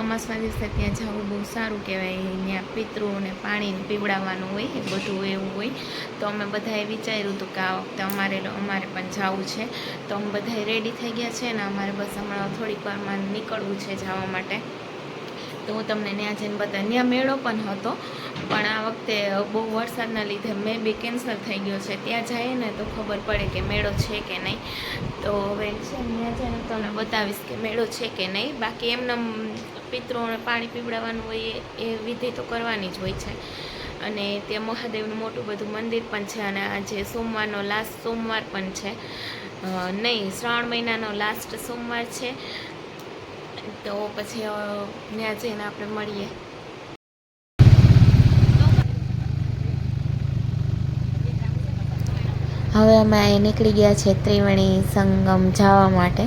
અમાસના દિવસે ત્યાં જવું બહુ સારું કહેવાય. ત્યાં પિતૃઓને પાણી પીવડાવવાનું હોય, એ બધું એવું હોય. તો અમે બધાએ વિચાર્યું હતું કે આ વખતે અમારે અમારે પણ જવું છે. તો અમે બધાએ રેડી થઈ ગયા છે ને અમારે બસ હમણાં થોડીક વારમાં નીકળવું છે જવા માટે. તો હું તમને ત્યાં જઈને બધા ત્યાં મેળો પણ હતો. પણ આ વખતે બહુ વરસાદના લીધે મે બી કેન્સલ થઈ ગયો છે. ત્યાં જઈએ ને તો ખબર પડે કે મેળો છે કે નહીં. તો હવે છે ત્યાં જઈને તમને બતાવીશ કે મેળો છે કે નહીં. બાકી એમને પિતૃઓને પાણી પીવડાવવાનું હોય એ વિધિ તો કરવાની જ હોય છે. અને ત્યાં મહાદેવનું મોટું બધું મંદિર પણ છે અને આજે સોમવારનો લાસ્ટ સોમવાર પણ છે. નહીં, શ્રાવણ મહિનાનો લાસ્ટ સોમવાર છે. તો પછી ત્યાં જઈને આપણે મળીએ. હવે અમે એ નીકળી ગયા છે ત્રિવેણી સંગમ જવા માટે.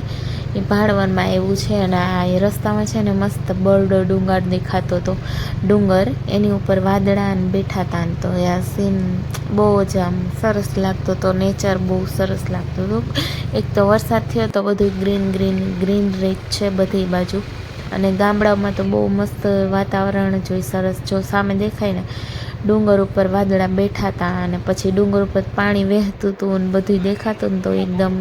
એ ભાડવનમાં એવું છે અને આ એ રસ્તામાં છે ને મસ્ત બરડો ડુંગર દેખાતો હતો ડુંગર, એની ઉપર વાદળા અને બેઠા હતા તો આ સીન બહુ જ આમ સરસ લાગતો હતો નેચર બહુ સરસ લાગતું હતું એક તો વરસાદ થયો તો બધું ગ્રીન ગ્રીન ગ્રીન રેત છે બધી બાજુ. અને ગામડામાં તો બહુ મસ્ત વાતાવરણ જોઈ સરસ. જો સામે દેખાય ને ડુંગર ઉપર વાદળા બેઠા હતા અને પછી ડુંગર ઉપર પાણી વહેતું હતું અને બધું દેખાતું ને તો એકદમ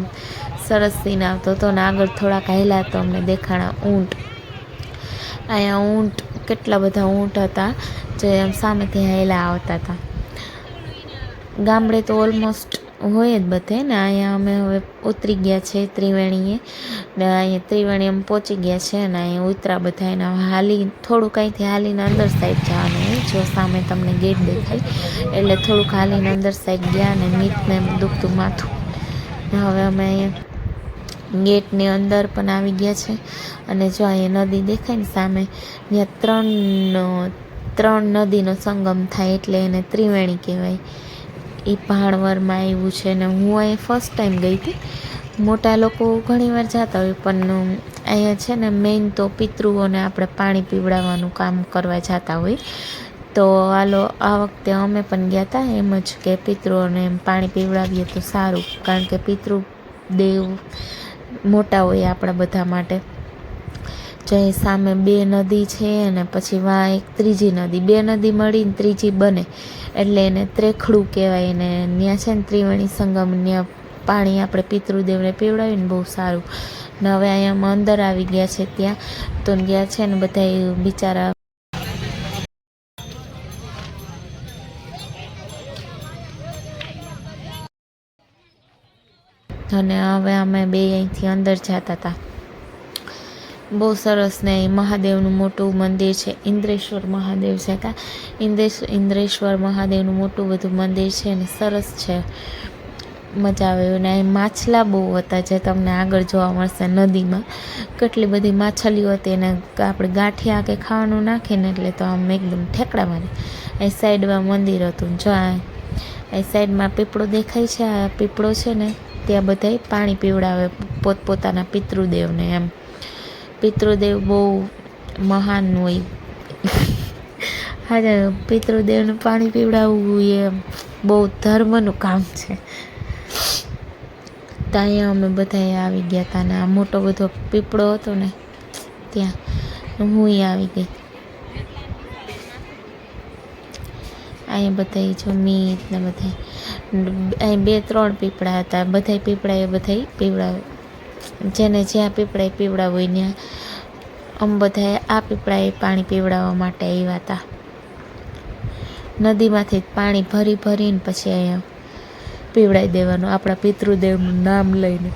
સરસ સીન આવતો હતો ને આગળ થોડાક હેલા તો અમને દેખાણા ઊંટ. અહીંયા ઊંટ, કેટલા બધા ઊંટ હતા જે આમ સામેથી હેલા આવતા હતા ગામડે તો ઓલમોસ્ટ હોય જ બધે ને અહીંયા અમે હવે ઉતરી ગયા છે ત્રિવેણીએ. ને અહીંયા ત્રિવેણી અમે પહોંચી ગયા છે અને અહીંયા ઉતરા બધા એના હાલી, થોડુંક અહીંથી હાલીને અંદર સાઈડ જવાનું હોય, જો સામે તમને ગેટ દેખાય. એટલે થોડુંક હાલીને અંદર સાઈડ ગયા અને મીતને દુખતું માથું. ને હવે અમે અહીંયા ગેટની અંદર પણ આવી ગયા છે. અને જો અહીંયા નદી દેખાય ને સામે, ત્યાં ત્રણ ત્રણ નદીનો સંગમ થાય એટલે એને ત્રિવેણી કહેવાય. એ ભાણવરમાં આવ્યું છે ને હું અહીં ફર્સ્ટ ટાઈમ ગઈ હતી. મોટા લોકો ઘણીવાર જતા હોય, પણ અહીંયા છે ને મેઇન તો પિતૃઓને આપણે પાણી પીવડાવવાનું કામ કરવા જતા હોય. તો હાલો, આ વખતે અમે પણ ગયા હતા એમ જ કે પિતૃઓને એમ પાણી પીવડાવીએ તો સારું, કારણ કે પિતૃ દેવ મોટા હોય આપણા બધા માટે. જે સામે બે નદી છે અને પછી વા એક ત્રીજી નદી. બે નદી મળીને ત્રીજી બને. એટલે એને ત્રેખડું કહેવાય એને ત્યાં છે ને ત્રિવેણી સંગમ ત્યાં પાણી આપણે પિતૃદેવને પીવડાવીને બહુ સારું. ને હવે અહીંયા અંદર આવી ગયા છે ત્યાં. તો ગયા છે ને બધા બિચારા અને હવે અમે બે અહીંથી અંદર જતા હતા બહુ સરસ ને મહાદેવનું મોટું મંદિર છે. ઇન્દ્રેશ્વર મહાદેવ છે કા? ઇન્દ્રેશ ઇન્દ્રેશ્વર મહાદેવનું મોટું બધું મંદિર છે ને સરસ છે. મજા આવે અહીં માછલા બહુ હતા જે તમને આગળ જોવા મળશે નદીમાં. કેટલી બધી માછલીઓ હતી એને આપણે ગાંઠિયા કે ખાવાનું નાખીને એટલે તો આમ એકદમ ઠેકડા મારે. અહીં સાઈડમાં મંદિર હતું. જો આ સાઈડમાં પીપળો દેખાય છે, આ પીપળો છે ને, ત્યાં બધાય પાણી પીવડાવે પોતપોતાના પિતૃદેવને એમ. પિતૃદેવ બહુ મહાન હોય. હા પિતૃદેવને પાણી પીવડાવવું એ બહુ ધર્મનું કામ છે. ત્યાં અમે બધાએ આવી ગયા હતા ને આ મોટો બધો પીપળો હતો ને ત્યાં હું આવી ગઈ. અહીંયા બધા જો મીત ને બધા બે ત્રણ પીપળા હતા. બધા પીપળા એ બધા પીવડાવે જેને જ્યાં પીપળાએ પીવડાવું હોય ત્યાં આમ બધાએ આ પીપળાએ પાણી પીવડાવવા માટે આવ્યા હતા. નદીમાંથી પાણી ભરી ભરીને પછી અહીંયા પીવડાવી દેવાનું, આપણા પિતૃદેવનું નામ લઈને.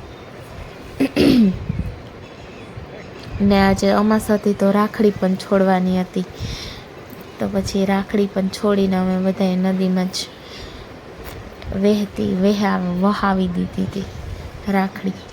ને આજે અમાસ હતી તો રાખડી પણ છોડવાની હતી. તો પછી રાખડી પણ છોડીને અમે બધાએ નદીમાં જ વહેતી, વહા, વહાવી દીધી હતી રાખડી.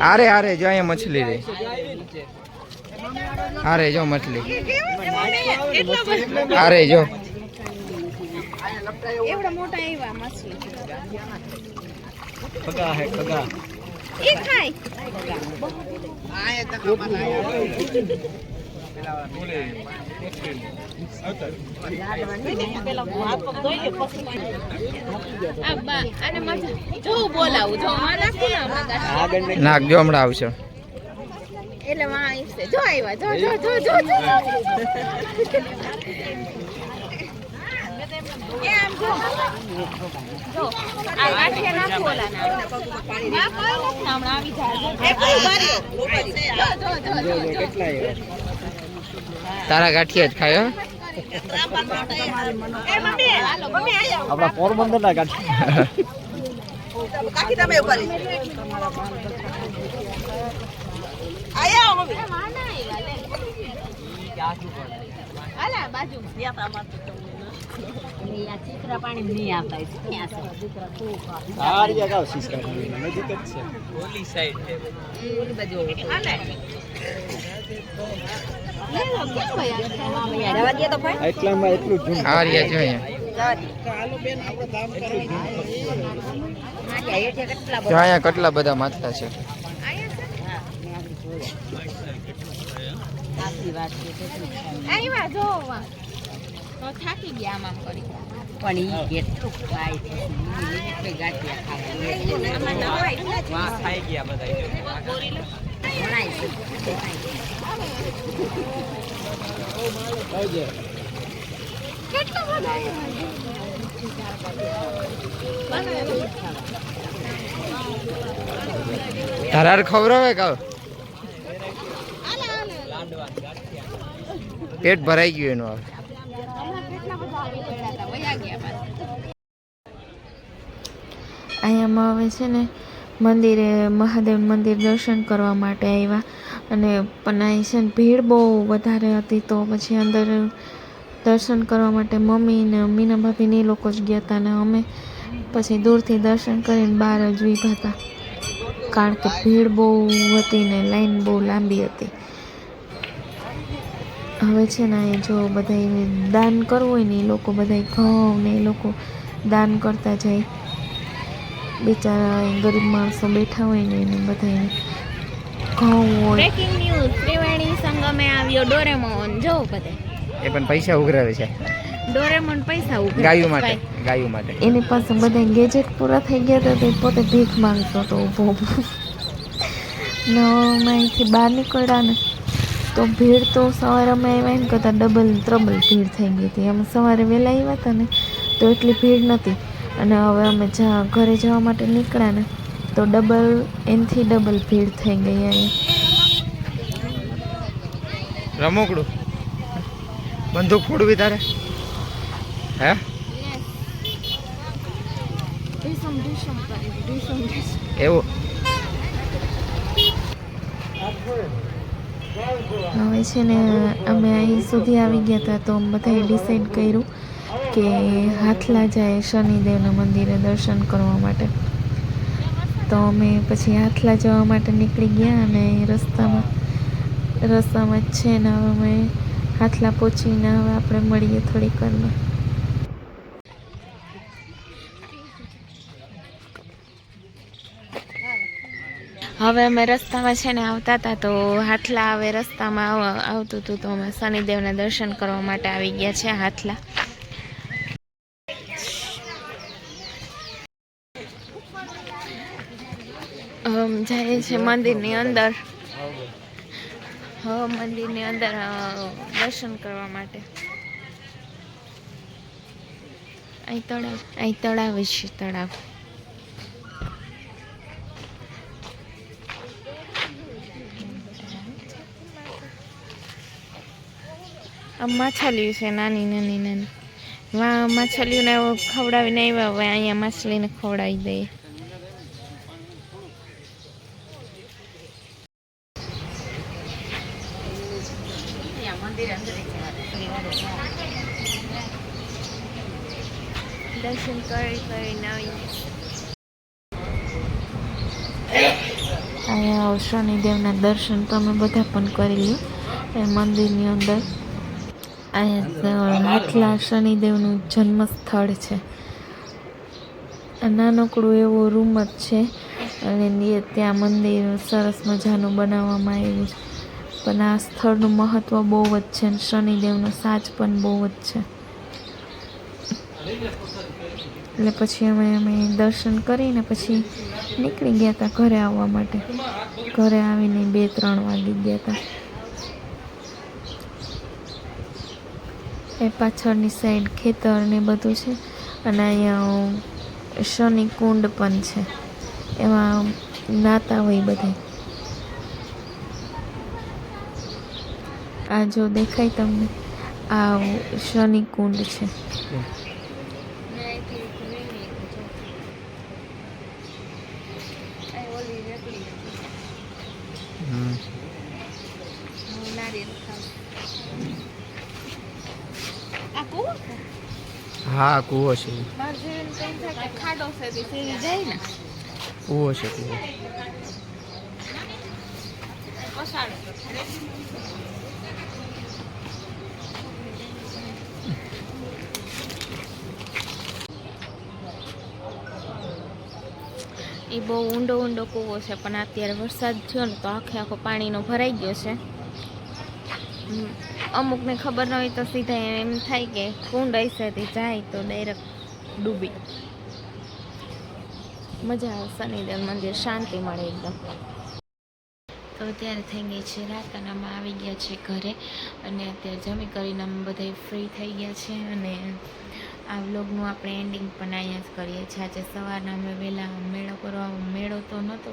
આરે આરે જો અહીંયા મછલી રે અરે જો મછલી. અરે જો. એવડા મોટા એવા માછલી. ખગા હે એ ખાય. નાખજો હમણાં આવશે એટલે જો આવ્યા જો જો જો જો જો જો તારા ગાંઠિયા જ ખાય હો? એ મમ્મી હાલો મમ્મી આયો આપણા પોરબંદર ના ગાંઠિયા. કાકી તમે ઉપર આયા મમ્મી માના આયા લે આલા બાજુ. આ રહ્યા ગાવ સિસ્કા નજીક જ છે. એટલામાં એટલું જ જૂનું રહ્યા જો અહીંયા અહીંયા કેટલા બધા માથા છે? આવ્યા જો વા. તો થાકી ગયા આમ આમ પણ ઈ કેટલું ખાય છે ગાંઠિયા ખાવા આમાં નવાય ખાઈ ગયા બધા ધરાર ખવડાવે કાવ પેટ ભરાઈ ગયું એનું હવે. અહીંયામાં હવે છે ને મંદિરે, મહાદેવ મંદિર દર્શન કરવા માટે આવ્યા અને પણ અહીં છે ને ભીડ બહુ વધારે હતી તો પછી અંદર દર્શન કરવા માટે મમ્મી ને મીના ભાભી ને એ લોકો જ ગયા હતા ને અમે પછી દૂરથી દર્શન કરીને બહાર જ ઊભા હતા કારણ કે ભીડ બહુ હતી ને લાઈન બહુ લાંબી હતી. હવે છે ને અહીં જો બધા દાન કરવું હોય ને એ લોકો બધા ઘઉં ને એ લોકો દાન કરતા જાય. બિચારા ગરીબ માણસો બેઠા હોય ને એને બધાને ઘઉં હોય. બ્રેકિંગ ન્યૂઝ ત્રિવેણી સંગમે આવ્યો ડોરેમોન. જો બધે. એ પણ પૈસા ઉઘરાવે છે. ડોરેમોન પૈસા ઉઘરાવે ગાયો માટે ગાયો માટે. એની પાસે બધા ગેજેટ પૂરા થઈ ગયા હતા તો પોતે ભીખ માંગતો હતો ઊભો ઊભો. ને અમે અહીંથી બહાર નીકળ્યા ને તો ભીડ તો સવારે અમે આવ્યા ને કરતાં ડબલ ત્રબલ ભીડ થઈ ગઈ હતી. અમે સવારે વહેલા આવ્યા હતા ને તો એટલી ભીડ નહોતી. અને હવે અમે જ્યાં ઘરે જવા માટે નીકળ્યા ને તો ડબલ એનથી ડબલ ભીડ થઈ ગઈ અહીં. રમકડું બંદૂક ફોડવી તારે? હે? એવું. હવે છે ને અમે અહીં સુધી આવી ગયા હતા તો બધાએ ડિસાઈડ કર્યું કે હાથલા જાય શનિદેવના મંદિરે દર્શન કરવા માટે. તો અમે પછી હાથલા જવા માટે નીકળી ગયા અને રસ્તામાં રસ્તામાં જ છે ને હવે અમે હાથલા પહોંચીને હવે આપણે મળીએ થોડીક વારમાં. હવે અમે રસ્તામાં છે ને આવતા હતા તો હાથલા હવે રસ્તામાં આવતું હતું તો અમે શનિદેવના દર્શન કરવા માટે આવી ગયા છે હાથલા. અમ છીએ છે મંદિરની અંદર. હવે મંદિરની અંદર દર્શન કરવા માટે. અહીં તળાવ અહીં તળાવ છે તળાવ. આ માછલીઓ છે નાની નાની નાની. વા માછલીઓને ખવડાવીને આવ્યા હવે અહીંયા માછલીને ખવડાવી દઈએ. દર્શન કરી કરીને આવીએ અહીંયા શનિદેવના દર્શન તમે બધા પણ કરી લો એ મંદિરની અંદર. અહીંયા માથલા શનિદેવનું જન્મ સ્થળ છે. નાનકડું એવો રૂમ જ છે. અને ત્યાં મંદિર સરસ મજાનું બનાવવામાં આવ્યું છે. પણ આ સ્થળનું મહત્ત્વ બહુ જ છે અને શનિદેવનો સાચ પણ બહુ જ છે. એટલે પછી અમે અમે દર્શન કરીને પછી નીકળી ગયા હતા ઘરે આવવા માટે. ઘરે આવીને બે ત્રણ વાગી ગયા હતા એ પાછળની સાઈડ ખેતર ને બધું છે અને અહીંયા શનિ કુંડ પણ છે. એમાં નાતા હોય બધા. આ જો દેખાય તમને, આ શનિ કુંડ છે હા કૂવો છે. કૂવો છે કૂવો. એ બહુ ઊંડો ઊંડો કૂવો છે પણ અત્યારે વરસાદ થયો ને તો આખે આખો પાણીનો ભરાઈ ગયો છે. હમ, અમુકને ખબર ન હોય તો સીધા એમ થાય કે કુંડ હશેથી જાય તો ડાયરેક્ટ ડૂબી. મજા આવે, શનિદેવ મંદિર શાંતિ મળે એકદમ. તો અત્યારે થઈ ગઈ છે રાત અને અમે આવી ગયા છે ઘરે અને અત્યારે જમી કરીને અમે બધા ફ્રી થઈ ગયા છે અને આ વ્લોગનું આપણે એન્ડિંગ પણ અહીંયા જ કરીએ છીએ. આજે સવારના અમે વહેલા મેળો કરવા, મેળો તો નહોતો,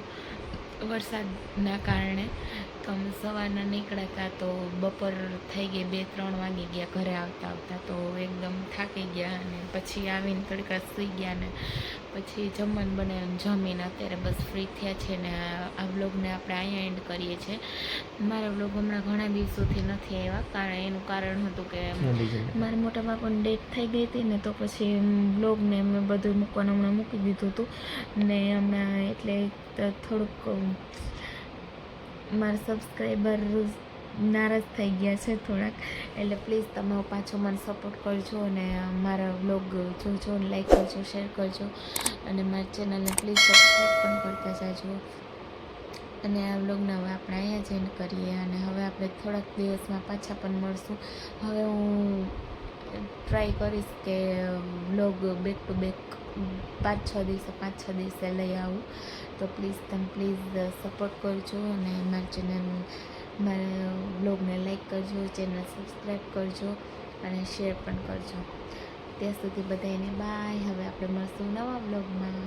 વરસાદના કારણે તો અમે સવારના નીકળ્યા હતા તો બપોર થઈ ગઈ બે ત્રણ વાગી ગયા ઘરે આવતા આવતા. તો એકદમ થાકી ગયા અને પછી આવીને તડકા સૂઈ ગયા ને પછી જમવાનું બનાવીને જમીને અત્યારે બસ ફ્રી થયા છે ને આ વ્લોગને આપણે અહીંયા એન્ડ કરીએ છીએ. મારા વ્લોગ હમણાં ઘણા દિવસોથી નથી આવ્યા કારણ એનું કારણ હતું કે મારા મોટા બાપાની ડેથ થઈ ગઈ હતી ને તો પછી વ્લોગને મેં બધું મૂકવાનું હમણાં મૂકી દીધું હતું. ને હમણાં એટલે થોડુંક મારા સબસ્ક્રાઈબર નારાજ થઈ ગયા છે થોડાક. એટલે પ્લીઝ તમે પાછો મને સપોર્ટ કરજો અને મારા બ્લોગ જોજો લાઈક કરજો શેર કરજો. અને મારી ચેનલને પ્લીઝ સબસ્ક્રાઈબ પણ કરતા જાજો. અને આ વ્લોગને હવે આપણે અહીંયા જ એન્ડ કરીએ અને હવે આપણે થોડાક દિવસમાં પાછા પણ મળશું. હવે હું ટ્રાય કરીશ કે વ્લોગ બેક ટુ બેક પાંચ છ દિવસે પાંચ છ દિવસે લઈ આવું. તો પ્લીઝ તમે પ્લીઝ સપોર્ટ કરજો અને મારી ચેનલ મારા બ્લોગને લાઈક કરજો ચેનલ સબસ્ક્રાઈબ કરજો અને શેર પણ કરજો. ત્યાં સુધી બધાને બાય હવે આપણે મળશું નવા બ્લોગમાં